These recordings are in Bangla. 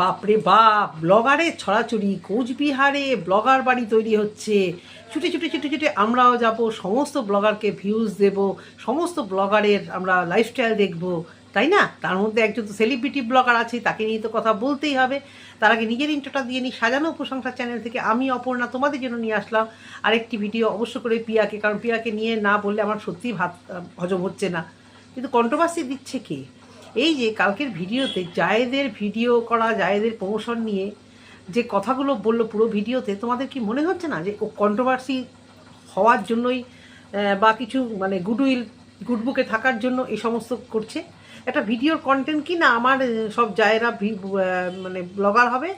বাপরে বাপ ব্লগারের ছড়াছড়ি, কোচবিহারে ব্লগার বাড়ি তৈরি হচ্ছে। ছুটে ছুটে ছুটে ছুটে আমরাও যাব, সমস্ত ব্লগারকে ভিউজ দেব, সমস্ত ব্লগারের আমরা লাইফস্টাইল দেখব। তাই না? তার মধ্যে একজন তো সেলিব্রিটি ব্লগার আছে, তাকে নিয়ে তো কথা বলতেই হবে। তার আগে নিজের ইন্টারটা দিয়ে নিই। সাজানো প্রশংসা চ্যানেল থেকে আমি অপর্ণা তোমাদের জন্য নিয়ে আসলাম। আরেকটি ভিডিও অবশ্য করে পিয়াকে, কারণ পিয়াকে নিয়ে না বললে আমার সত্যিই ভাত হজম হচ্ছে না। কিন্তু কন্ট্রোভার্সি দিচ্ছে কে? এই যে কালকের ভিডিওতে জায়েদের ভিডিও করা, জায়েদের প্রমোশন নিয়ে যে কথাগুলো বলল পুরো ভিডিওতে, তোমাদের কি মনে হচ্ছে না যে ও কন্ট্রোভার্সি হওয়ার জন্যই বা কিছু মানে গুডউইল গুডবুকে থাকার জন্য এই সমস্ত করছে? একটা ভিডিওর কন্টেন্ট কি না আমার সব জায়েরা মানে ব্লগার হবে,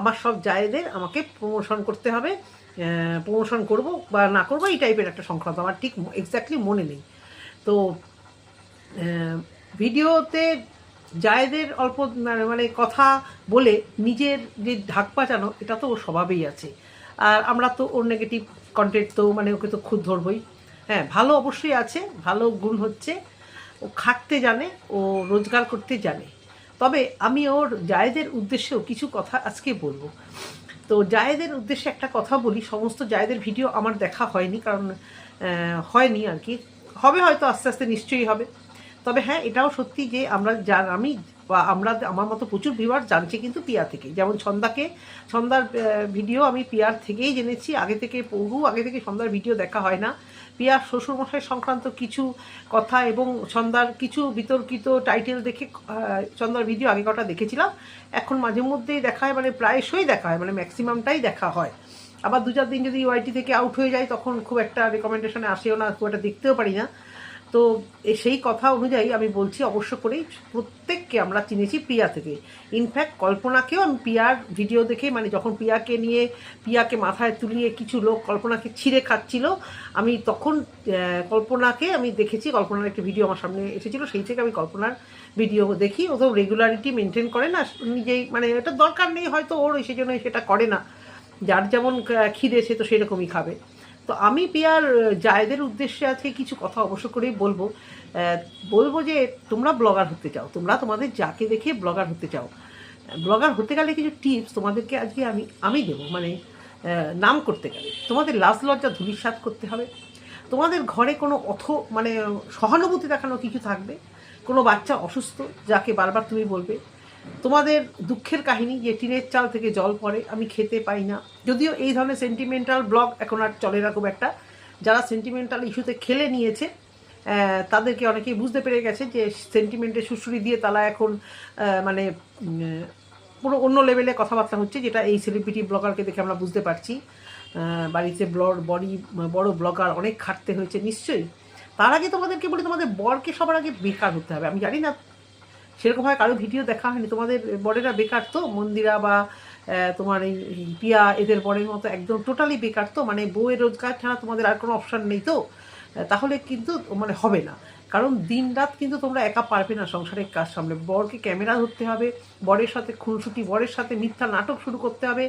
আমার সব জায়েদের আমাকে প্রমোশন করতে হবে প্রমোশন করব বা না করব, এই টাইপের একটা সংক্রান্ত, আমার ঠিক এক্স্যাক্টলি মনে নেই। তো ভিডিওতে জায়েদের অল্প মানে মানে কথা বলে নিজের যে ঢাক পাচানো এটা তো ওর স্বভাবেই আছে। আর আমরা তো ওর নেগেটিভ কন্টেন্ট তো মানে ওকে তো খুদ ধরবই। হ্যাঁ ভালো অবশ্যই আছে, ভালো গুণ হচ্ছে। ও খাটতে জানে, ও রোজগার করতে জানে। তবে আমি ওর জায়েদের উদ্দেশ্যেও কিছু কথা আজকে বলব। তো জায়েদের উদ্দেশ্যে একটা কথা বলি, সমস্ত জায়েদের ভিডিও আমার দেখা হয়নি, কারণ হয়নি আর কি। হবে হয়তো, আস্তে আস্তে নিশ্চয়ই হবে। তবে হ্যাঁ এটাও সত্যি যে আমরা জান আমি বা আমরা আমার মতো প্রচুর ভিউয়ার জানছি কিন্তু পিয়া থেকে। যেমন ছন্দাকে, ছন্দার ভিডিও আমি পিয়ার থেকেই জেনেছি। আগে থেকে বহু, আগে থেকে সন্ধ্যার ভিডিও দেখা হয় না। পিয়ার শ্বশুরমশাই সংক্রান্ত কিছু কথা এবং সন্ধ্যার কিছু বিতর্কিত টাইটেল দেখে সন্ধ্যার ভিডিও আগে কটা দেখেছিলাম। এখন মাঝে মধ্যেই দেখা হয় মানে প্রায়শই দেখা হয় মানে ম্যাক্সিমামটাই দেখা হয়। আবার দু চার দিন যদি ওয়াইটি থেকে আউট হয়ে যায়, তখন খুব একটা রেকমেন্ডেশনে আসেও না, খুব একটা দেখতেও পারি না। তো সেই কথা অনুযায়ী আমি বলছি অবশ্য করেই প্রত্যেককে আমরা চিনেছি প্রিয়া থেকে। ইনফ্যাক্ট কল্পনাকেও আমি পিয়ার ভিডিও দেখে মানে যখন পিয়াকে নিয়ে পিয়াকে মাথায় তুলিয়ে কিছু লোক কল্পনাকে ছিঁড়ে খাচ্ছিল, আমি তখন কল্পনাকে আমি দেখেছি, কল্পনার একটি ভিডিও আমার সামনে এসেছিল, সেই থেকে আমি কল্পনার ভিডিও দেখি। ও তো রেগুলারিটি মেনটেন করে না, নিজেই মানে এটা দরকার নেই হয়তো ওর সেই জন্য সেটা করে না। যার যেমন খিদে, সে তো সেরকমই খাবে। তো আমি পিয়ার জায়েদের উদ্দেশ্যে আজকে কিছু কথা অবশ্য করেই বলব। বলব যে তোমরা ব্লগার হতে চাও, তোমরা তোমাদের যাকে দেখে ব্লগার হতে চাও। ব্লগার হতে গেলে কিছু টিপস তোমাদেরকে আজকে আমি আমি দেবো মানে নাম করতে গেলে। তোমাদের লাজ লজ্জা ধূলিসাৎ করতে হবে। তোমাদের ঘরে কোনো অথ মানে সহানুভূতি দেখানো কিছু থাকবে। কোনো বাচ্চা অসুস্থ যাকে বারবার তুমি বলবে তোমাদের দুঃখের কাহিনী, যে টিনের চাল থেকে জল পড়ে, আমি খেতে পাই না। যদিও এই ধরনের সেন্টিমেন্টাল ব্লগ এখন আর চলে না খুব একটা। যারা সেন্টিমেন্টাল ইস্যুতে খেলে নিয়েছে তাদেরকে অনেকেই বুঝতে পেরে গেছে যে সেন্টিমেন্টের সুশ্রী দিয়ে তারা এখন মানে পুরো অন্য লেভেলে কথাবার্তা হচ্ছে, যেটা এই সেলিব্রিটি ব্লগারকে দেখে আমরা বুঝতে পারছি। বাড়িতে ব্লড বডি, বড় ব্লগার অনেক খাটতে হয়েছে, নিশ্চয়ই। তার আগে তোমাদেরকে বলি, তোমাদের বরকে সবার আগে বেকার হতে হবে। আমি জানি না সেরকমভাবে কারও ভিডিও দেখা হয়নি। তোমাদের বরেরা বেকার তো? মন্দিরা বা তোমার এই এই পিয়া, এদের বরের মতো একদম টোটালি বেকার তো? মানে বউয়ের রোজগার ছাড়া তোমাদের আর কোনো অপশান নেই তো? তাহলে কিন্তু মানে হবে না। কারণ দিন রাত কিন্তু তোমরা একা পারবে না সংসারের কাজ সামলে। বরকে ক্যামেরা ধরতে হবে, বরের সাথে খুনসুটি, বরের সাথে মিথ্যা নাটক শুরু করতে হবে।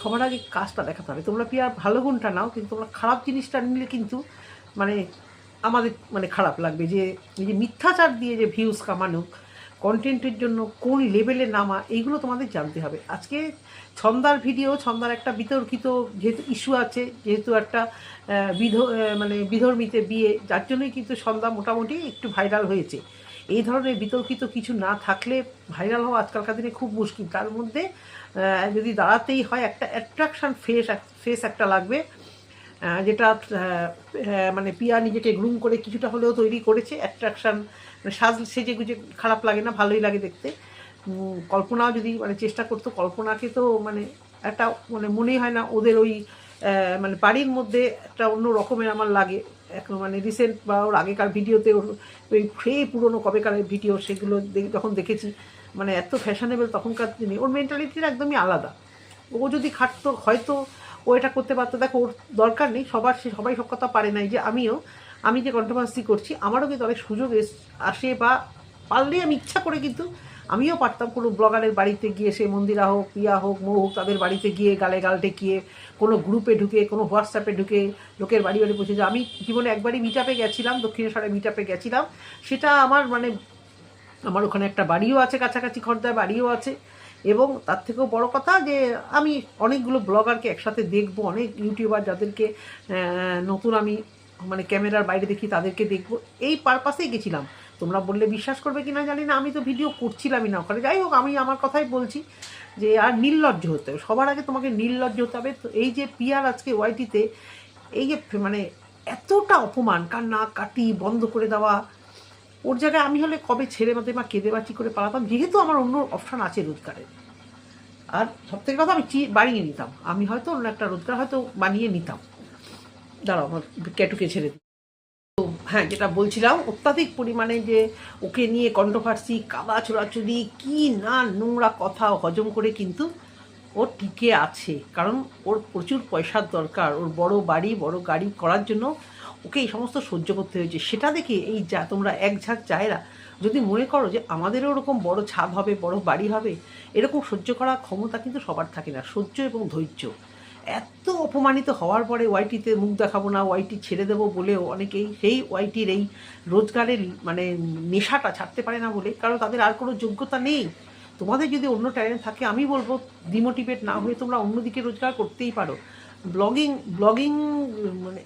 সবার আগে কাজটা দেখাতে হবে। তোমরা পিয়ার ভালো গুণটা নাও, কিন্তু তোমরা খারাপ জিনিসটা নিলে কিন্তু মানে আমাদের মানে খারাপ লাগবে যে, এই যে মিথ্যাচার দিয়ে যে ভিউজ কামানো কন্টেন্টের জন্য কোন লেভেলে নামা, এইগুলো তোমাদের জানতে হবে। আজকে ছন্দার ভিডিও ছন্দার একটা বিতর্কিত যেহেতু ইস্যু আছে, যেহেতু একটা বিধ মানে বিধর্মীতে বিয়ে, যার জন্যই কিন্তু ছন্দা মোটামুটি একটু ভাইরাল হয়েছে। এই ধরনের বিতর্কিত কিছু না থাকলে ভাইরাল হওয়া আজকালকার দিনে খুব মুশকিল। তার মধ্যে যদি দাঁড়াতেই হয় একটা অ্যাট্রাকশন ফেস ফেস একটা লাগবে। যেটা মানে পিয়া নিজেকে গ্রুম করে কিছুটা হলেও তৈরি করেছে অ্যাট্রাকশন মানে সাজ, সেজে গুজে খারাপ লাগে না, ভালোই লাগে দেখতে। কল্পনাও যদি মানে চেষ্টা করতো, কল্পনাকে তো মানে একটা মানে মনেই হয় না, ওদের ওই মানে বাড়ির মধ্যে একটা অন্য রকমের আমার লাগে। এখন মানে রিসেন্ট বা ওর আগেকার ভিডিওতে ওর ওই সেই পুরনো কবেকার ভিডিও, সেগুলো যখন দেখেছি মানে এত ফ্যাশনেবল তখনকার দিনে, ওর মেন্টালিটিটা একদমই আলাদা। ও যদি খাটতো, হয়তো ও এটা করতে পারতো। দেখো, ওর দরকার নেই। সবার সে সবাই সব কথা পারে নাই যে আমিও আমি যে কন্ট্রোভার্সি করছি, আমারও কিন্তু অনেক সুযোগ আসে বা পারলে আমি ইচ্ছা করে কিন্তু আমিও পারতাম কোনো ব্লগারের বাড়িতে গিয়ে, সে মন্দিরা হোক পিয়া হোক, মৌ হোক, তাদের বাড়িতে গিয়ে গালে গাল ঠেকিয়ে, কোনো গ্রুপে ঢুকে, কোনো হোয়াটসঅ্যাপে ঢুকে, লোকের বাড়ি বাড়ি পৌঁছে যে আমি জীবনে একবারই মিট আপে গেছিলাম, দক্ষিণেশ্বরে মিট আপে গেছিলাম। সেটা আমার মানে আমার ওখানে একটা বাড়িও আছে কাছাকাছি খর্দায়, বাড়িও আছে। এবং তার থেকেও বড় কথা যে আমি অনেকগুলো ব্লগারকে একসাথে দেখব, অনেক ইউটিউবার যাদেরকে নতুন আমি মানে ক্যামেরার বাইরে দেখি তাদেরকে দেখব। এই পারপাসেই গেছিলাম। তোমরা বললে বিশ্বাস করবে কি না জানি না, আমি তো ভিডিও করছিলামই না ওখানে। যাই হোক, আমি আমার কথাই বলছি যে আর নির্লজ্জ হতে হবে। সবার আগে তোমাকে নির্লজ্জ হতে হবে। তো এই যে পিয়ার আজকে ওয়াইটিতে এই যে মানে এতটা অপমান, কান্না কাটি বন্ধ করে দেওয়া ওর জায়গায় আমি হলে কবে ছেড়ে মাতে বা কেঁদে বাচি করে পালাতাম? যেহেতু আমার অন্য অপশান আছে রোজগারের। আর সব থেকে কথা আমি বাড়িয়ে নিতাম। আমি হয়তো অন্য একটা রোজগার হয়তো বানিয়ে নিতাম। দাঁড়াও, আমার ক্যাটুকে ছেড়ে দিই। তো হ্যাঁ যেটা বলছিলাম, অত্যাধিক পরিমাণে যে ওকে নিয়ে কন্ট্রোভার্সি কাদা ছোড়াছুড়ি কি না নোংরা কথা হজম করে কিন্তু ও টিকে আছে। কারণ ওর প্রচুর পয়সার দরকার। ওর বড় বাড়ি, বড় গাড়ি করার জন্য ওকে এই সমস্ত সহ্য করতে হয়েছে। সেটা দেখে এই যা তোমরা এক ঝাঁক চায়রা যদি মনে করো যে আমাদেরও ওরকম বড় ছাদ হবে, বড় বাড়ি হবে, এরকম সহ্য করার ক্ষমতা কিন্তু সবার থাকে না, সহ্য এবং ধৈর্য। এত অপমানিত হওয়ার পরে ওয়াইটিতে মুখ দেখাবো না, ওয়াইটি ছেড়ে দেবো বলেও অনেকেই সেই ওয়াইটির এই রোজগারের মানে নেশাটা ছাড়তে পারে না বলে, কারণ তাদের আর কোনো যোগ্যতা নেই। তোমাদের যদি অন্য ট্যালেন্ট থাকে, আমি বলব ডিমোটিভেট না হয়ে তোমরা অন্যদিকে রোজগার করতেই পারো। ব্লগিং ব্লগিং মানে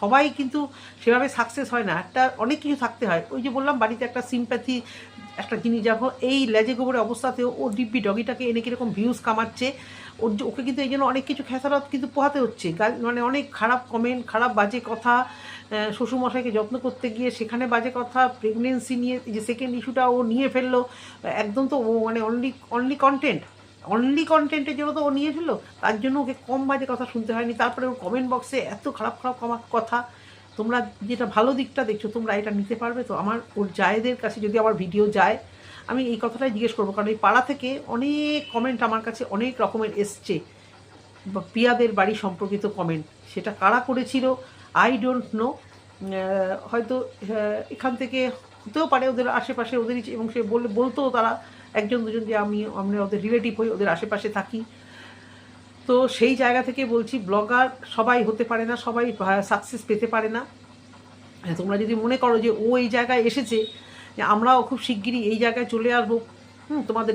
সবাই কিন্তু সেভাবে সাকসেস হয় না। একটা অনেক কিছু থাকতে হয়। ওই যে বললাম, বাড়িতে একটা সিম্প্যাথি একটা জিনিস যখন এই লেজে গোবরের অবস্থাতেও ও ডিব্বি ডগিটাকে এনে কীরকম ভিউজ কামাচ্ছে। ওর ওকে কিন্তু এই জন্য অনেক কিছু খেসারত কিন্তু পোহাতে হচ্ছে। মানে অনেক খারাপ কমেন্ট খারাপ বাজে কথা শ্বশুরমশাইকে যত্ন করতে গিয়ে সেখানে বাজে কথা প্রেগনেন্সি নিয়ে যে সেকেন্ড ইস্যুটা ও নিয়ে ফেলল, একদম তো ও মানে অনলি অনলি কন্টেন্ট অনলি কন্টেন্টের জন্য তো ও নিয়ে ফেলল তার জন্য ওকে কম বাজে কথা শুনতে হয়নি। তারপরে ওর কমেন্ট বক্সে এত খারাপ খারাপ কথা। তোমরা যেটা ভালো দিকটা দেখছ, তোমরা এটা নিতে পারবে। তো আমার, ওর জায়েদের কাছে যদি আমার ভিডিও যায়, আমি এই কথাটাই জিজ্ঞেস করব। কারণ এই পাড়া থেকে অনেক কমেন্ট আমার কাছে অনেক রকমের এসছে। পিয়াদের বাড়ি সম্পর্কিত কমেন্ট সেটা কারা করেছিল? আই ডোন্ট নো হয়তো এখান থেকে হতেও পারে ওদের আশেপাশে ওদেরই, এবং সে বলে বলতো তারা একজন দুজন যে আমি আমরা ওদের রিলেটিভ হই ওদের আশেপাশে থাকি। তো সেই জায়গা থেকে বলছি ব্লগার সবাই হতে পারে না সবাই সাকসেস পেতে পারে না। হ্যাঁ, তোমরা যদি মনে করো যে ও এই জায়গায় এসেছে যে আমরাও খুব শিগগিরই এই জায়গায় চলে আসব। হুম তোমাদের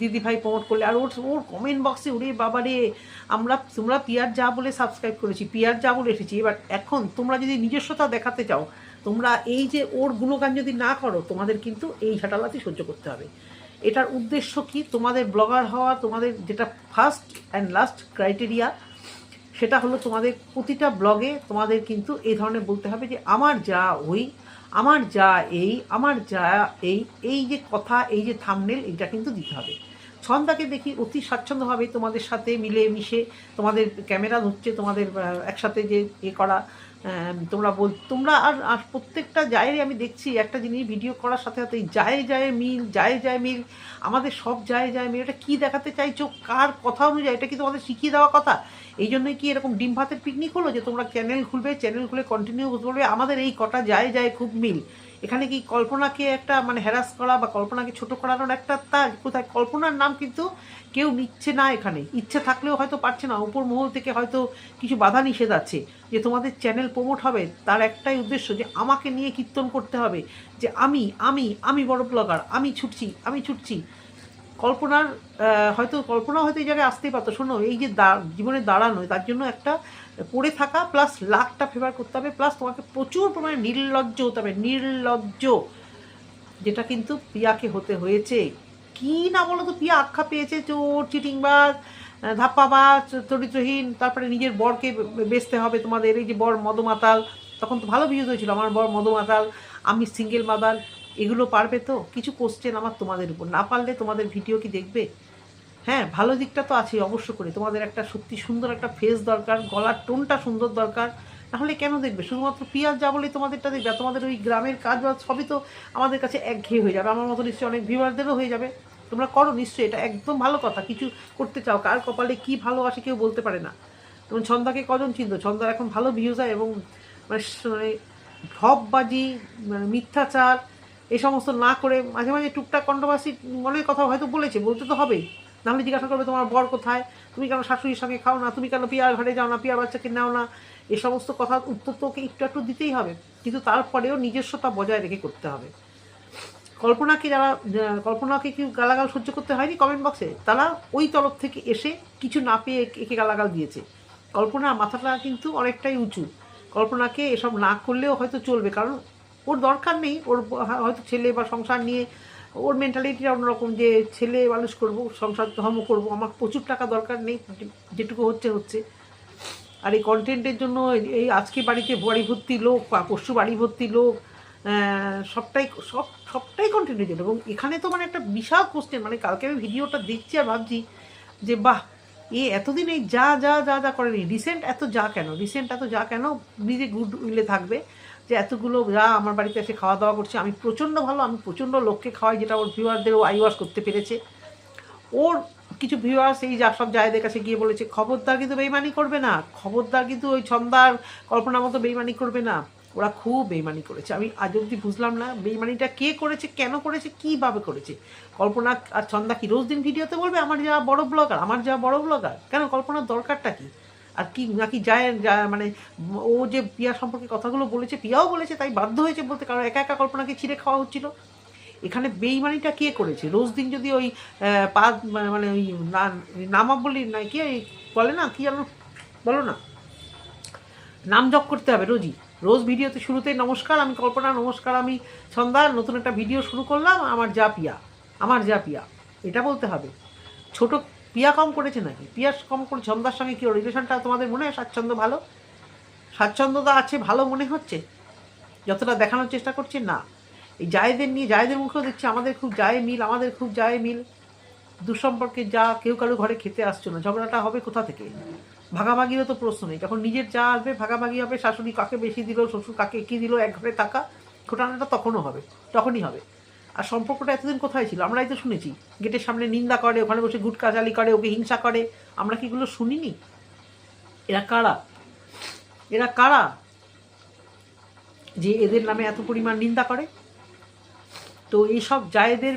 দিদি ভাই প্রমোট করলে আর ওর ওর কমেন্ট বক্সে ওরে বাবারে আমরা তোমরা পিয়ার যা বলে সাবস্ক্রাইব করেছি পিয়ার যা বলে এসেছি। এবার এখন তোমরা যদি নিজস্বতা দেখাতে চাও তোমরা এই যে ওর গুণগান যদি না করো তোমাদের কিন্তু এই ঝাঁটালাতি সহ্য করতে হবে। এটার উদ্দেশ্য কি? তোমাদের ব্লগার হওয়া, তোমাদের যেটা ফার্স্ট অ্যান্ড লাস্ট ক্রাইটেরিয়া সেটা হলো তোমাদের প্রতিটা ব্লগে তোমাদের কিন্তু এই ধরনের বলতে হবে যে, আমার যা ওই, আমার যা এই, আমার যা এই এই যে কথা, এই যে থামনেল এইটা কিন্তু দিতে হবে। ছন্দাকে দেখি অতি স্বাচ্ছন্দ্যভাবে তোমাদের সাথে মিলে মিশে তোমাদের ক্যামেরা ধরছে, তোমাদের একসাথে যে এ করা তোমরা বল, তোমরা আর আর প্রত্যেকটা জায়গায় আমি দেখছি একটা জিনিস ভিডিও করার সাথে সাথে যায় যায় মিল, যায় যায় মিল, আমাদের সব যায় যায় মিল, এটা কী দেখাতে চাইছো, কার কথা অনুযায়ী, এটা কি তোমাদের শিখিয়ে দেওয়া কথা? এই জন্যই কি এরকম ডিম ভাতের পিকনিক হলো যে তোমরা চ্যানেল খুলবে চ্যানেল খুলে কন্টিনিউ বলবে আমাদের এই কটা যায় যায় খুব মিল। এখানে কি কল্পনাকে একটা মানে হ্যারাস করা বা কল্পনাকে ছোট করানোর একটা তার কোথায়? কল্পনার নাম কিন্তু কেউ নিচ্ছে না এখানে। ইচ্ছে থাকলেও হয়তো পারছে না। উপর মহল থেকে হয়তো কিছু বাধা নিষেধ আছে। যে তোমাদের চ্যানেল প্রমোট হবে, তার একটাই উদ্দেশ্য যে আমাকে নিয়ে কীর্তন করতে হবে। যে আমি আমি আমি বড় ব্লগার আমি ছুটছি আমি ছুটছি। কল্পনার হয়তো কল্পনা হয়তো এই জায়গায় আসতেই পারতো। শোনো, এই যে জীবনে দাঁড়ানো তার জন্য একটা পড়ে থাকা প্লাস লাখটা ফেভার করতে হবে প্লাস তোমাকে প্রচুর পরিমাণে নির্লজ্জ হতে হবে, নির্লজ্জ। যেটা কিন্তু পিয়াকে হতে হয়েছে। কি না বলো তো পিয়া আখ্যা পেয়েছে, চোর, চিটিংবাজ ধাপ্পাবাজ, চরিত্রহীন, তারপরে নিজের বরকে বেচতে হবে তোমাদের, এই যে বর মদমাতাল, তখন তো ভালো ভিউজ হয়েছিল, আমার বর মদমাতাল, আমি সিঙ্গেল মাদাল, এগুলো পারবে তো? কিছু কোশ্চেন আমার তোমাদের উপর, না পারলে তোমাদের ভিডিও কি দেখবে? হ্যাঁ ভালো দিকটা তো আছেই অবশ্য করে। তোমাদের একটা সত্যি সুন্দর একটা ফেস দরকার, গলার টোনটা সুন্দর দরকার। তাহলে কেন দেখবে? শুধুমাত্র পিয়াজ যা বলে তোমাদেরটা দেখবে তোমাদের ওই গ্রামের কাজ বাজ সবই তো আমাদের কাছে একঘেয়ে হয়ে যাবে। আমার মতো নিশ্চয়ই অনেক ভিউয়ারদেরও হয়ে যাবে। তোমরা করো নিশ্চয়ই, এটা একদম ভালো কথা। কিছু করতে চাও, কার কপালে কি ভালো আসে কেউ বলতে পারে না। যেমন ছন্দাকে কজন চিনত? ছন্দার এখন ভালো ভিউজ হয় এবং মানে মানে ঢপবাজি মানে মিথ্যাচার এই সমস্ত না করে মাঝে মাঝে টুকটাক কন্ট্রোভার্সি মনের কথা হয়তো বলেছে, বলতে তো হবেই। নাহলে জিজ্ঞাসা করবে তোমার বর কোথায়? তুমি কেন শাশুড়ির সঙ্গে খাও না? তুমি কেন পিয়ার ঘরে যাও না? পিয়ার বাচ্চাকে নাও না? এ সমস্ত কথার উত্তর তোকে একটু একটু দিতেই হবে। কিন্তু তারপরেও নিজস্বতা বজায় রেখে করতে হবে। কল্পনাকে যারা কল্পনাকে কি গালাগাল সহ্য করতে হয়নি কমেন্ট বক্সে তারা ওই তরফ থেকে এসে কিছু না পেয়ে একে গালাগাল দিয়েছে। কল্পনা মাথাটা কিন্তু অনেকটাই উঁচু। কল্পনাকে এসব না করলেও হয়তো চলবে। কারণ ওর দরকার নেই। ওর হয়তো ছেলে বা সংসার নিয়ে ওর মেন্টালিটিটা অন্যরকম যে ছেলে মানুষ করব, সংসার ধর্ম করব, আমার প্রচুর টাকা দরকার নেই, যেটুকু হচ্ছে হচ্ছে। আর এই কন্টেন্টের জন্য এই- আজকে বাড়িতে বাড়ি ভর্তি লোক বা পরশু বাড়ি ভর্তি লোক সবটাই, সব, সবটাই কন্টেন্টের জন্য। এবং এখানে তো মানে একটা বিশাল কোশ্চেন মানে কালকে আমি ভিডিওটা দেখছি আর ভাবছি যে, বাহ, এ এতদিন এই যা যা যা যা করেনি রিসেন্ট এত যা কেন রিসেন্ট এত যা কেন, নিজে গুড উইলে থাকবে। যে এতগুলো যা আমার বাড়িতে এসে খাওয়া দাওয়া করছে, আমি প্রচণ্ড ভালো, আমি প্রচণ্ড লোককে খাওয়াই, যেটা ওর ভিউয়ারদেরও আই ওয়াশ করতে পেরেছে। ওর কিছু ভিউয়ার্স এই যা সব জায়দের কাছে গিয়ে বলেছে, খবরদার কিন্তু বেইমানি করবে না, খবরদার কিন্তু ওই ছন্দার কল্পনা মতো বেইমানি করবে না। ওরা খুব বেইমানি করেছে। আমি আজ অবধি বুঝলাম না, বেইমানিটা কে করেছে, কেন করেছে, কীভাবে করেছে? কল্পনা আর ছন্দা কি রোজ দিন ভিডিওতে বলবে, আমার যা বড় ব্লগার আমার যা বড় ব্লগার কেন? কল্পনার দরকারটা কি? আর কি, নাকি যায় মানে ও যে পিয়া সম্পর্কে কথাগুলো বলেছে, পিয়াও বলেছে, তাই বাধ্য হয়েছে বলতে, কারণ একা একা কল্পনাকে ছিঁড়ে খাওয়া হচ্ছিল। এখানে বেইমানিটা কে করেছে? রোজ দিন যদি ওই পা মানে ওই না- নামা বলি, না, কি বলে না, কি জানো বলো না। নাম জপ করতে হবে রোজই। রোজ ভিডিওতে শুরুতেই নমস্কার, আমি কল্পনা, নমস্কার, আমি সন্ধ্যা নতুন একটা ভিডিও শুরু করলাম, আমার যা পিয়া, আমার যা পিয়া, এটা বলতে হবে। ছোট পিয়া কম করেছে নাকি? পিয়া কম করে ছন্দার সঙ্গে কি রিলেশনটা তোমাদের মনে হয় স্বাচ্ছন্দ্য ভালো? স্বাচ্ছন্দ্যতা আছে, ভালো মনে হচ্ছে? যতটা দেখানোর চেষ্টা করছে, না। এই জায়েদের নিয়ে, জায়েদের মুখেও দেখছি আমাদের খুব যায় মিল, আমাদের খুব যায় মিল। দুঃসম্পর্কে যা কেউ কারও ঘরে খেতে আসছো না, ঝগড়াটা হবে কোথা থেকে? ভাগাভাগিরও তো প্রশ্ন নেই। যখন নিজের যা আসবে, ভাগাভাগি হবে, শাশুড়ি কাকে বেশি দিল, শ্বশুর কাকে কী দিল, এক ঘরে থাকা, ঘটনাটা তখনও হবে, তখনই হবে। আর সম্পর্কটা এতদিন কোথায় ছিল? আমরাই তো শুনেছি। গেটের সামনে নিন্দা করে, ওখানে বসে গুটকাচালি করে, ওকে হিংসা করে। আমরা কি এগুলো শুনিনি? এরা কারা? এরা কারা? যে এদের নামে এত পরিমাণ নিন্দা করে? তো এইসব জায়েদের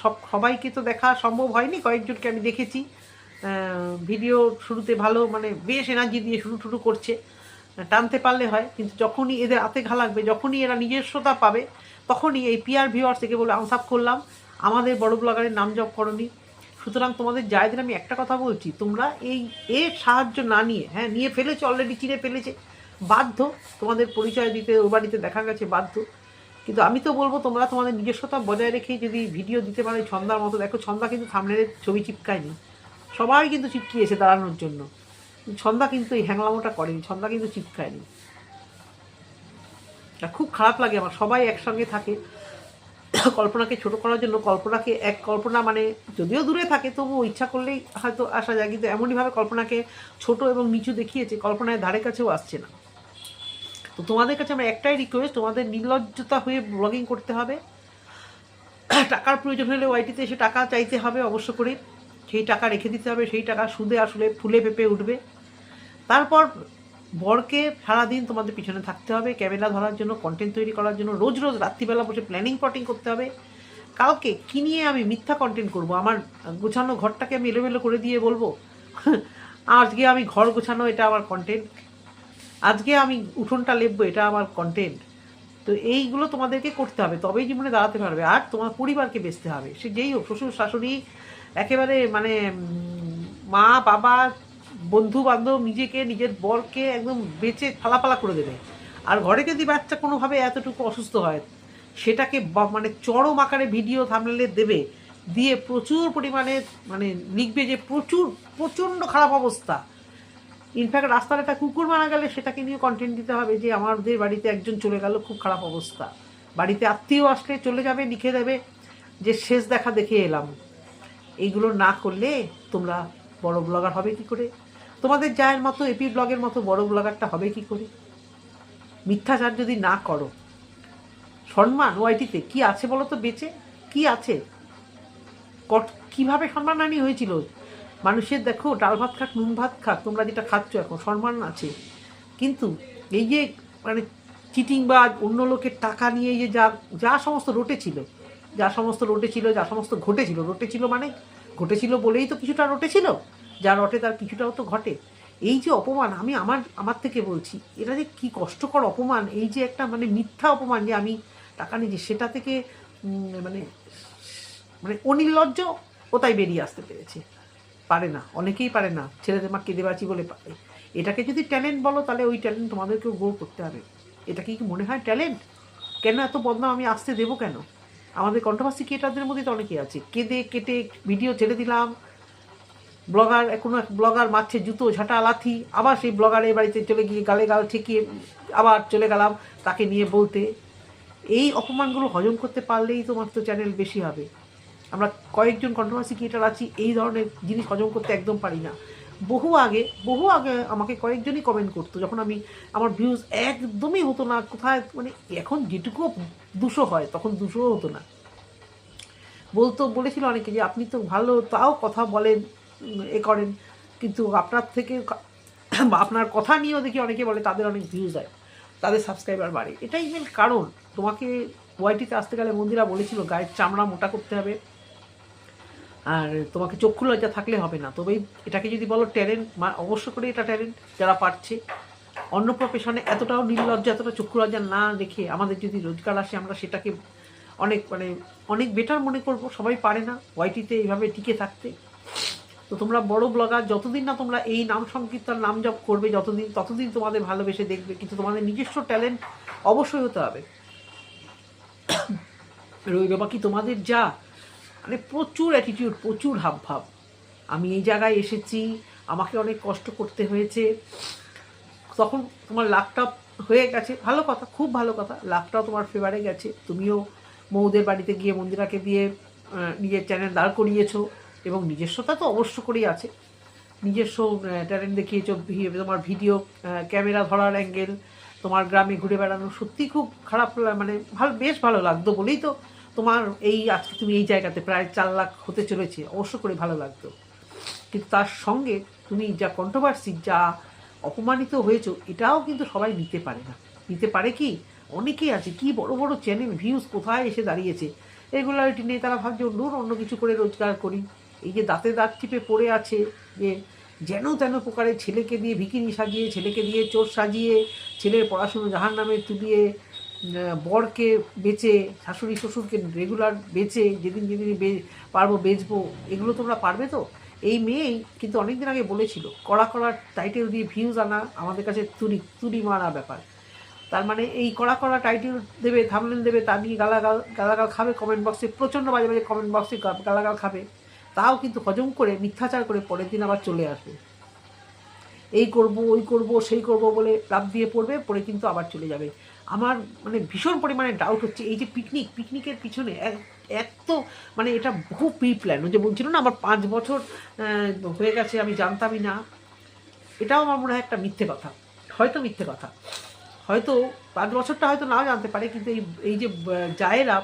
সব সবাইকে তো দেখা সম্ভব হয়নি। কয়েকজনকে আমি দেখেছি। ভিডিও শুরুতে ভালো মানে বেশ এনার্জি দিয়ে শুরু শুরু করছে। টানতে পারলে হয়, কিন্তু যখনই এদের হাতে ঘা লাগবে, যখনই এরা নিজস্বতা পাবে তখনই এই পিআর ভিওয়ার্স থেকে বলে আনসাপ করলাম। আমাদের বড় ব্লগারের নাম জপ করনি। সুতরাং তোমাদের জায়দের আমি একটা কথা বলছি, তোমরা এই এর সাহায্য না নিয়ে হ্যাঁ নিয়ে ফেলেছে অলরেডি চিনে ফেলেছে, বাধ্য। তোমাদের পরিচয় দিতে ও বাড়িতে দেখা গেছে, বাধ্য। কিন্তু আমি তো বলব, তোমরা তোমাদের নিজস্বতা বজায় রেখে যদি ভিডিও দিতে পারো ছন্দার মতো, দেখো ছন্দা কিন্তু থামনের ছবি চিপকায়নি। সবাই কিন্তু চিপকিয়েছে দাঁড়ানোর জন্য। ছন্দা কিন্তু এই হ্যাংলামোটা করেনি, ছন্দা কিন্তু চিপকায়নি। আর খুব খারাপ লাগে আমার, সবাই একসঙ্গে থাকে। কল্পনাকে ছোট করার জন্য কল্পনাকে, এক কল্পনা মানে যদিও দূরে থাকে, তবুও ইচ্ছা করলেই হয়তো আসা যায়, কিন্তু এমনইভাবে কল্পনাকে ছোট এবং নিচু দেখিয়েছে, কল্পনায় ধারে কাছেও আসছে না। তো তোমাদের কাছে আমার একটাই রিকোয়েস্ট তোমাদের নির্লজ্জতা হয়ে ব্লগিং করতে হবে। টাকার প্রয়োজন হলে ওয়াইটিতে এসে টাকা চাইতে হবে অবশ্য করে। সেই টাকা রেখে দিতে হবে, সেই টাকা সুদে আসলে ফুলে পেঁপে উঠবে। তারপর বরকে সারাদিন তোমাদের পিছনে থাকতে হবে, ক্যামেরা ধরার জন্য কন্টেন্ট তৈরি করার জন্য, রোজ রোজ রাত্রিবেলা বসে প্ল্যানিং পটিং করতে হবে। কালকে কি নিয়ে আমি মিথ্যা কন্টেন্ট করব? আমার গোছানো ঘরটাকে আমি এলোমেলো করে দিয়ে বলব? আজকে আমি ঘর গোছানো, এটা আমার কন্টেন্ট আজকে আমি উঠোনটা লেপবো, এটা আমার কন্টেন্ট তো এইগুলো তোমাদেরকে করতে হবে, তবেই জীবনে দাঁড়াতে পারবে। আর তোমার পরিবারকে বেচতে হবে। সে যেই হোক, শ্বশুর, শাশুড়ি, একেবারে মানে মা, বাবা বন্ধু বান্ধব নিজেকে, নিজের বরকে একদম বেচে ফালাপালা করে দেবে। আর ঘরে যদি বাচ্চা কোনোভাবে এতটুকু অসুস্থ হয়, সেটাকে মানে চরম আকারে ভিডিও থামলে দেবে, দিয়ে প্রচুর পরিমাণে মানে লিখবে যে প্রচুর, প্রচণ্ড খারাপ অবস্থা। ইনফ্যাক্ট রাস্তার একটা কুকুর মারা গেলে সেটাকে নিয়ে কন্টেন্ট দিতে হবে যে, আমাদের বাড়িতে একজন চলে গেল, খুব খারাপ অবস্থা। বাড়িতে আত্মীয় আসলে চলে যাবে, লিখে দেবে। যে শেষ দেখা দেখে এলাম। এইগুলো না করলে তোমরা বড় ব্লগার হবে কি করে? তোমাদের জায়ের মতো এপি ব্লগের মতো বড় ব্লগারটা হবে কি করে? মিথ্যাচার যদি না করো, সম্মান ওয়াইটিতে কি আছে বলো তো বেঁচে? কি আছে? কীভাবে সম্মানহানি হয়েছিল? মানুষের দেখো, ডাল ভাত খাক, নুন ভাত খাক, তোমরা যেটা খাচ্ছ এখন, সম্মান আছে। কিন্তু এই যে মানে চিটিং বা অন্য লোকের টাকা নিয়ে যে যা যা সমস্ত রোটে ছিল যা সমস্ত রোটে ছিল যা সমস্ত ঘটেছিল রোটে ছিল মানে ঘটেছিল বলেই তো কিছুটা রোটে ছিল যা রটে তার কিছুটাও তো ঘটে। এই যে অপমান, আমি আমার আমার থেকে বলছি, এটা যে কী কষ্টকর অপমান, এই যে একটা মানে মিথ্যা অপমান যে আমি টাকা নিয়েছি সেটা থেকে মানে মানে অনির্লজ্জ ও তাই বেরিয়ে আসতে পেরেছে? পারে না, অনেকেই পারে না, ছেলেদের মা কেঁদে বাঁচি বলে পারে। এটাকে যদি ট্যালেন্ট বলো, তাহলে ওই ট্যালেন্ট তোমাদেরকেও গ্রো করতে হবে। এটা কি মনে হয় ট্যালেন্ট? কেন এত বদনাম, আমি আসতে দেবো কেন? আমাদের কন্ট্রোভার্সি ক্রিয়েটারদের মধ্যে তো অনেকেই আছে। কেঁদে, কেটে, ভিডিও ছেড়ে দিলাম ব্লগার, কোনো এক ব্লগার মারছে জুতো, ঝাঁটা, লাথি, আবার সেই ব্লগারের বাড়িতে চলে গিয়ে গালে গাল ঠেকিয়ে আবার চলে গেলাম তাকে নিয়ে বলতে। এই অপমানগুলো হজম করতে পারলেই তোমার তো চ্যানেল বেশি হবে। আমরা কয়েকজন কন্ট্রোভার্সি ক্রিয়েটার আছি, এই ধরনের জিনিস হজম করতে একদম পারি না। বহু আগে বহু আগে আমাকে কয়েকজনই কমেন্ট করতো, যখন আমি আমার ভিউজ একদমই হতো না, কোথায় মানে এখন যেটুকু দুশো হয়, তখন দুশোও হতো না। বলতো, বলেছিল অনেকে যে, আপনি তো ভালো, তাও কথা বলেন। এ করেন। কিন্তু আপনার থেকে আপনার কথা নিয়েও দেখি অনেকে বলে তাদের অনেক ভিউজ হয়, তাদের সাবস্ক্রাইবার বাড়ে। এটাই মেন কারণ। তোমাকে ওয়াইটিতে আসতে গেলে মন্দিরা বলেছিল, গায়ের চামড়া মোটা করতে হবে। আর তোমাকে চক্ষু লজ্জা থাকলে হবে না। তবে এটাকে যদি বলো ট্যালেন্ট অবশ্য করে এটা ট্যালেন্ট যারা পারছে। অন্য প্রফেশনে এতটাও নির্লজ্জা, এতটা চক্ষু লজ্জা না রেখে আমাদের যদি রোজগার আসে, আমরা সেটাকে অনেক মানে অনেক বেটার মনে করব। সবাই পারে না ওয়াইটিতে এইভাবে টিকে থাকতে। তো তোমরা বড় ব্লগার যতদিন না তোমরা এই নাম সংকীর্তন, নাম জপ করবে, যতদিন, ততদিন তোমাদের ভালোবেসে দেখবে, কিন্তু তোমাদের নিজস্ব ট্যালেন্ট অবশ্যই হতে হবে। রইল বাকি তোমাদের যা মানে প্রচুর অ্যাটিটিউড প্রচুর হাবভাব। আমি এই জায়গায় এসেছি, আমাকে অনেক কষ্ট করতে হয়েছে। তখন তোমার লাভটা হয়ে গেছে, ভালো কথা, খুব ভালো কথা লাভটাও তোমার ফেভারে গেছে। তুমিও মৌদের বাড়িতে গিয়ে মন্দিরাকে দিয়ে নিজের চ্যানেল দাঁড় করিয়েছো। এবং নিজস্বতা তো অবশ্য করেই আছে। নিজস্ব ট্যালেন্ট দেখিয়েছো তোমার ভিডিও ক্যামেরা ধরার অ্যাঙ্গেল তোমার গ্রামে ঘুরে বেড়ানো, সত্যি খুব খারাপ মানে ভালো, বেশ ভালো লাগতো বলেই তো তোমার এই আজকে তুমি এই জায়গাতে প্রায় চার লাখ হতে চলেছে, অবশ্য করে ভালো লাগতো। কিন্তু তার সঙ্গে তুমি যা কন্ট্রোভার্সি যা অপমানিত হয়েছো, এটাও কিন্তু সবাই নিতে পারে না। নিতে পারে কি? অনেকেই আছে, কি বড় বড় চ্যানেল ভিউজ কোথায় এসে দাঁড়িয়েছে? রেগুলারিটি নেই তারা ভাবছে অন্য কিছু করে রোজগার করি। এই যে দাঁতে দাঁত টিপে পড়ে আছে যে যেন তেন প্রকারে ছেলেকে দিয়ে ভিকিরি সাজিয়ে, ছেলেকে দিয়ে চোর সাজিয়ে, ছেলের পড়াশুনো জাহার নামে তুলিয়ে বরকে বেচে, শাশুড়ি শ্বশুরকে রেগুলার বেচে, যেদিন যেদিন বে- পারব বেচবো, এগুলো তোমরা পারবে তো? এই মেয়েই কিন্তু অনেকদিন আগে বলেছিল, কড়া কড়া টাইটেল দিয়ে ভিউজ আনা আমাদের কাছে তুলি তুলি মারা ব্যাপার। তার মানে এই কড়া কড়া টাইটেল দেবে থামলেন দেবে, তা নিয়ে গালাগাল গালাগাল খাবে কমেন্ট বক্সে প্রচণ্ড বাজে বাজে কমেন্ট বক্সে গালাগাল খাবে। তাও কিন্তু হজম করে, মিথ্যাচার করে পরের দিন আবার চলে আসবে। এই করব, ওই করব, সেই করব বলে লাভ দিয়ে পড়বে, পরে কিন্তু আবার চলে যাবে। আমার মানে ভীষণ পরিমাণে ডাউট হচ্ছে, এই যে পিকনিক পিকনিকের পিছনে এক এক তো মানে এটা বহু প্রি প্ল্যান যে বলছিল না, আমার পাঁচ বছর হয়ে গেছে, আমি জানতামই না। এটাও আমার মনে হয় একটা মিথ্যে কথা, হয়তো মিথ্যে কথা। হয়তো পাঁচ বছরটা হয়তো নাও জানতে পারে, কিন্তু এই এই যে জায়েরা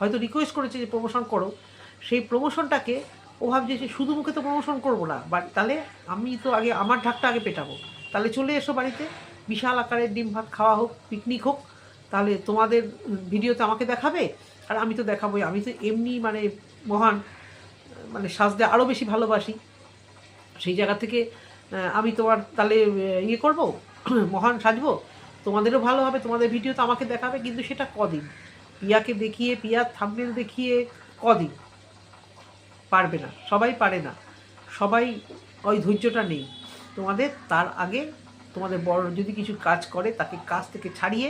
হয়তো রিকোয়েস্ট করেছে যে প্রমোশন করো, সেই প্রমোশনটাকে ও ভাবছে যে শুধু মুখে তো প্রমোশন করব না বাট তাহলে আমি তো আগে আমার ঢাকটা আগে পেটাবো। তাহলে চলে এসো বাড়িতে, বিশাল আকারের ডিম ভাত খাওয়া হোক পিকনিক হোক, তাহলে তোমাদের ভিডিওতে আমাকে দেখাবে, আর আমি তো দেখাবোই। আমি তো এমনি মানে মহান মানে সাজতে আরও বেশি ভালোবাসি। সেই জায়গা থেকে আমি তোমার তাহলে ইয়ে করব, মহান সাজবো। তোমাদেরও ভালো হবে, তোমাদের ভিডিও তো আমাকে দেখাবে, কিন্তু সেটা কদিন? পিয়াকে দেখিয়ে, পিয়ার থাম্বনেল দেখিয়ে কদিন? পারবে না, সবাই পারে না। সবাই, ওই ধৈর্যটা নেই। তোমাদের, তার আগে তোমাদের বড় যদি কিছু কাজ করে, তাকে কাজ থেকে ছাড়িয়ে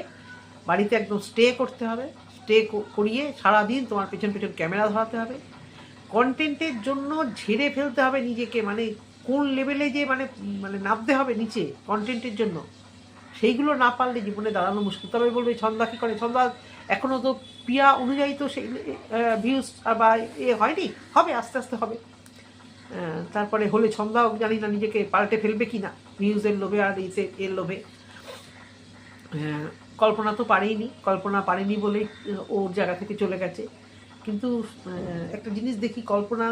বাড়িতে একদম স্টে করতে হবে। স্টে করিয়ে সারাদিন তোমার পেছন পেছন ক্যামেরা ধরাতে হবে। কন্টেন্টের জন্য ঝেড়ে ফেলতে হবে নিজেকে মানে কোন লেভেলে যে মানে মানে নামতে হবে নিচে কন্টেন্টের জন্য। সেইগুলো না পারলে জীবনে দাঁড়ানো মুশকিল। তবে বলবে, ছন্দা কী করে? ছন্দা এখনও তো পিয়া অনুযায়ী তো সেই ভিউজ বা এ হয়নি? হবে আস্তে আস্তে হবে। তারপরে হলে ছন্দাও জানি না নিজেকে পাল্টে ফেলবে কি না। ভিউজের লোভে আর ইসে এর লোভে। কল্পনা তো পারেইনি কল্পনা পারেনি আহ, ওর জায়গা থেকে চলে গেছে। কিন্তু একটা জিনিস দেখি কল্পনা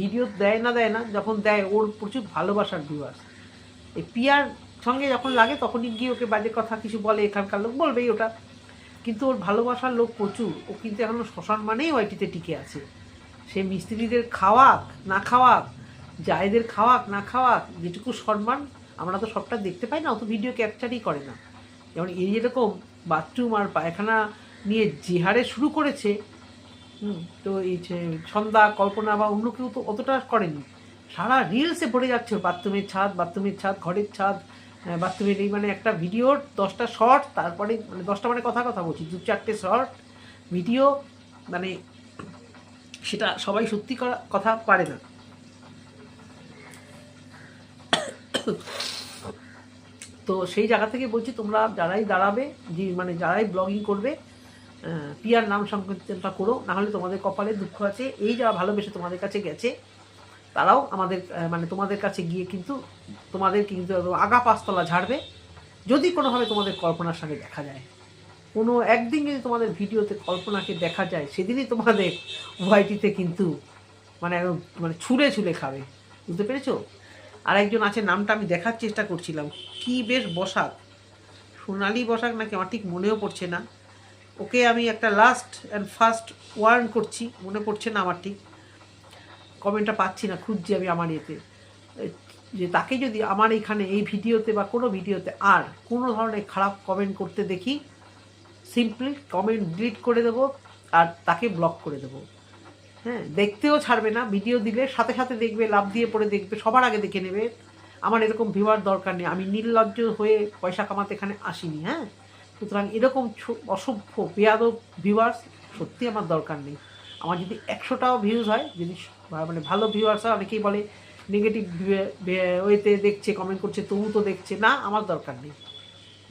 ভিডিও দেয় না দেয় না যখন দেয় ওর প্রচুর ভালোবাসার ভিউয়ার্স এই পিয়ার সঙ্গে যখন লাগে তখনই গিয়ে ওকে বাজে কথা কিছু বলে এখানকার লোক বলবেই ওটা। কিন্তু ওর ভালোবাসার লোক প্রচুর। ও কিন্তু এখনও শ্মশান মানেই ওয়াইটিতে টিকে আছে। সে মিস্ত্রিদের খাওয়াক, না খাওয়াক, জায়েদের খাওয়াক, না খাওয়াক, যেটুকু সম্মান আমরা তো সবটা দেখতে পাই না অত ভিডিও ক্যাপচারই করে না। যেমন এই যেরকম বাথরুম আর পায়খানা নিয়ে যে হারে শুরু করেছে তো এই সন্ধ্যা, কল্পনা বা অন্য কেউ তো অতটা করেনি। সারা রিলসে ভরে যাচ্ছে বাথরুমের ছাদ বাথরুমের ছাদ, ঘরের ছাদ বাথরুমের এই মানে একটা ভিডিওর দশটা শর্ট তারপরে মানে দশটা মানে কথা কথা বলছি, দু চারটে শর্ট ভিডিও মানে সেটা সবাই সত্যি কথা পারে না। তো সেই জায়গা থেকে বলছি, তোমরা যারাই দাঁড়াবে, যে মানে যারাই ব্লগিং করবে পিয়ার নাম সংকীর্তনটা করো, নাহলে তোমাদের কপালে দুঃখ আছে। এই যারা ভালোবেসে তোমাদের কাছে গেছে তারাও আমাদের মানে তোমাদের কাছে গিয়ে কিন্তু তোমাদের কিন্তু আগা পাঁচতলা ঝাড়বে। যদি কোনোভাবে তোমাদের কল্পনার সঙ্গে দেখা যায়, কোনো একদিন যদি তোমাদের ভিডিওতে কল্পনাকে দেখা যায়, সেদিনই তোমাদের ওয়াইটিতে কিন্তু মানে মানে ছুঁড়ে ছুঁড়ে খাবে। বুঝতে পেরেছ? আর একজন আছে, নামটা আমি দেখার চেষ্টা করছিলাম। কি বেশ বসাক। সোনালি বসাক নাকি আমার ঠিক মনেও পড়ছে না। ওকে আমি একটা লাস্ট অ্যান্ড ফার্স্ট ওয়ার্ন করছি। মনে পড়ছে না আমার ঠিক। কমেন্টটা পাচ্ছি না, খুঁজছি আমি আমার এতে যে তাকে যদি আমার এখানে এই ভিডিওতে বা কোনো ভিডিওতে আর কোনো ধরনের খারাপ কমেন্ট করতে দেখি, সিম্পলি কমেন্ট ডিলিট করে দেবো আর তাকে ব্লক করে দেবো। হ্যাঁ দেখতেও ছাড়বে না, ভিডিও দিলে সাথে সাথে দেখবে লাভ দিয়ে পড়ে দেখবে, সবার আগে দেখে নেবে। আমার এরকম ভিউয়ার দরকার নেই, আমি নির্লজ্জ হয়ে পয়সা কামাতে এখানে আসিনি হ্যাঁ। সুতরাং এরকম অসভ্য, বেয়াদব ভিউয়ার্স সত্যি আমার দরকার নেই। আমার যদি একশোটাও ভিউজ হয়, যদি মানে ভালো ভিউয়ার্স হয়, অনেকেই বলে নেগেটিভ ওয়েতে দেখছে কমেন্ট করছে, তবু তো দেখছে। না, আমার দরকার নেই।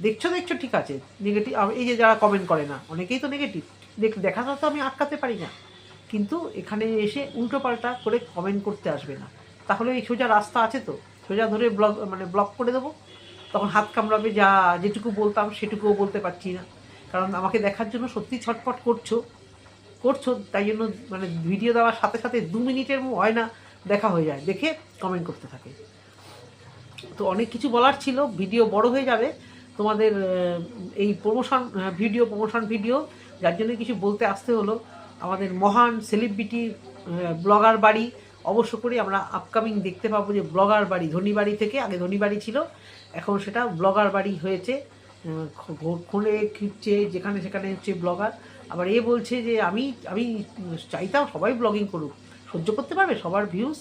দেখছ দেখছ, ঠিক আছে। নেগেটিভ এই যে যারা কমেন্ট করে না, অনেকেই তো নেগেটিভ দেখ দেখা তো আমি আটকাতে পারি না। কিন্তু এখানে এসে উল্টো পাল্টা করে কমেন্ট করতে আসবে না। তাহলে এই সোজা রাস্তা আছে তো? সোজা ধরে ব্লক মানে ব্লক করে দেবো। তখন হাত কামড়াবে, যা, যেটুকু বলতাম, সেটুকুও বলতে পারছি না। কারণ আমাকে দেখার জন্য সত্যি ছটফট করছ। করছ, তাই জন্য মানে ভিডিও দেওয়ার সাথে সাথে দু মিনিটের হয় না, দেখা হয়ে যায়। দেখে কমেন্ট করতে থাকে। তো অনেক কিছু বলার ছিল ভিডিও বড় হয়ে যাবে। তোমাদের এই প্রমোশন ভিডিও প্রমোশন ভিডিও যার জন্য কিছু বলতে আসতে হলো। আমাদের মহান সেলিব্রিটি ব্লগার বাড়ি, অবশ্য করে আমরা আপকামিং দেখতে পাবো যে ব্লগার বাড়ি, ধনী বাড়ি থেকে আগে ধনী বাড়ি ছিল। এখন সেটা ব্লগার বাড়ি হয়েছে। খুলে খিপছে যেখানে সেখানে হচ্ছে ব্লগার আবার এ বলছে যে আমি আমি চাইতাম সবাই ব্লগিং করুক। সহ্য করতে পারবে? সবার ভিউজ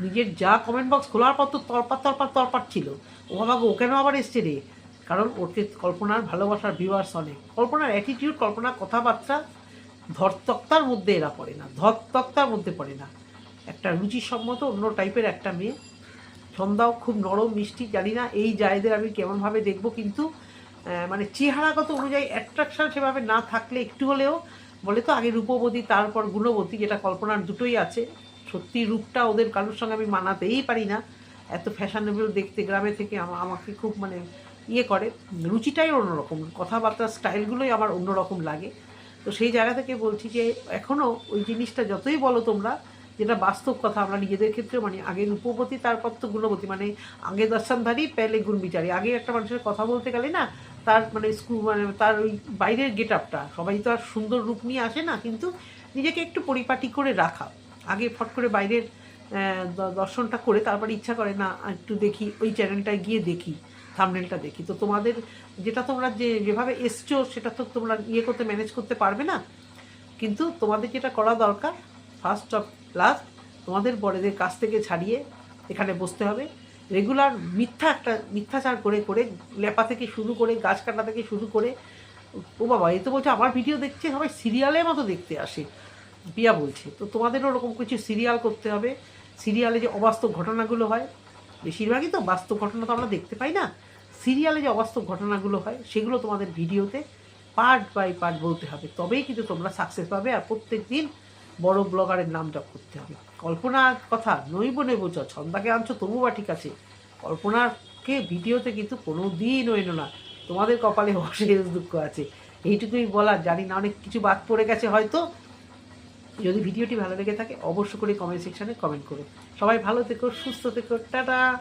নিজের যা কমেন্ট বক্স খোলার পর তো তরপার তরপার তরপার ছিল। ও গো, ও কেন আবার এসছে রে? কারণ ওকে কল্পনার ভালোবাসার ভিউয়ার্স অনেক। কল্পনার অ্যাটিটিউড কল্পনার কথাবার্তা ধরতক্তার মধ্যে এরা পড়ে না। ধরতক্তার মধ্যে পড়ে না। একটা রুচিসম্মত অন্য টাইপের একটা মেয়ে। সন্ধ্যাও খুব নরম মিষ্টি জানি না এই জায়দের আমি কেমনভাবে দেখব কিন্তু মানে চেহারাগত অনুযায়ী অ্যাট্রাকশন সেভাবে না থাকলে একটু হলেও বলে তো আগে রূপবতী, তারপর গুণবতী যেটা কল্পনার দুটোই আছে। সত্যি রূপটা ওদের কারোর সঙ্গে আমি মানাতেই পারি না। এত ফ্যাশনেবল দেখতে গ্রামে থেকে আমাকে খুব মানে ইয়ে করে। রুচিটাই অন্যরকম। কথাবার্তার স্টাইলগুলোই আমার অন্যরকম লাগে। তো সেই জায়গা থেকে বলছি যে এখনও ওই জিনিসটা যতই বলো তোমরা, যেটা বাস্তব কথা, আমরা নিজেদের ক্ষেত্রে মানে আগে রূপবতী, তারপর তো গুণবতী। মানে আগে দর্শনধারী, পেলে গুণ বিচারী আগে একটা মানুষের কথা বলতে গেলে না তার মানে স্কুল মানে তার ওই বাইরের গেট আপটা সবাই তো আর সুন্দর রূপ নিয়ে আসে না, কিন্তু নিজেকে একটু পরিপাটি করে রাখা। আগে ফট করে বাইরের দর্শনটা করে তারপর ইচ্ছা করে না, একটু দেখি, ওই চ্যানেলটায় গিয়ে দেখি, থামনেলটা দেখি। তো তোমাদের, যেটা তোমরা যে, যেভাবে এসছো, সেটা তো তোমরা ইয়ে করতে ম্যানেজ করতে পারবে না। কিন্তু তোমাদের যেটা করা দরকার ফার্স্ট অফ লাস্ট তোমাদের বড়দের কাছ থেকে ছাড়িয়ে এখানে বসতে হবে। রেগুলার মিথ্যা একটা, মিথ্যাচার করে করে, লেপা থেকে শুরু করে, গাছ কাটা থেকে শুরু করে, ও বাবা, এ তো বলছে আমার ভিডিও দেখছে, সবাই সিরিয়ালের মতো দেখতে আসে। পিয়া বলছে, তো তোমাদেরও ওরকম কিছু সিরিয়াল করতে হবে? সিরিয়ালে যে অবাস্তব ঘটনাগুলো হয়, বেশিরভাগই তো বাস্তব ঘটনা তো আমরা দেখতে পাই না। সিরিয়ালে যে অবাস্তব ঘটনাগুলো হয়, সেগুলো তোমাদের ভিডিওতে পার্ট বাই পার্ট বলতে হবে। তবেই কিন্তু তোমরা সাকসেস পাবে আর প্রত্যেক দিন বড় ব্লগারের নাম জপ করতে হবে। কল্পনার কথা, নইব নেব চ, ছন্দাকে আনছো তবু বা ঠিক আছে। কল্পনাকে ভিডিওতে কিন্তু কোনো দিন হইল না। তোমাদের কপালে অশেষ দুঃখ আছে। এইটুকুই বলার, জানি না অনেক কিছু বাদ পড়ে গেছে হয়তো। যদি ভিডিওটি ভালো লেগে থাকে অবশ্য করে কমেন্ট সেকশনে কমেন্ট করো। সবাই ভালো থেকো, সুস্থ থেকো, টাটা!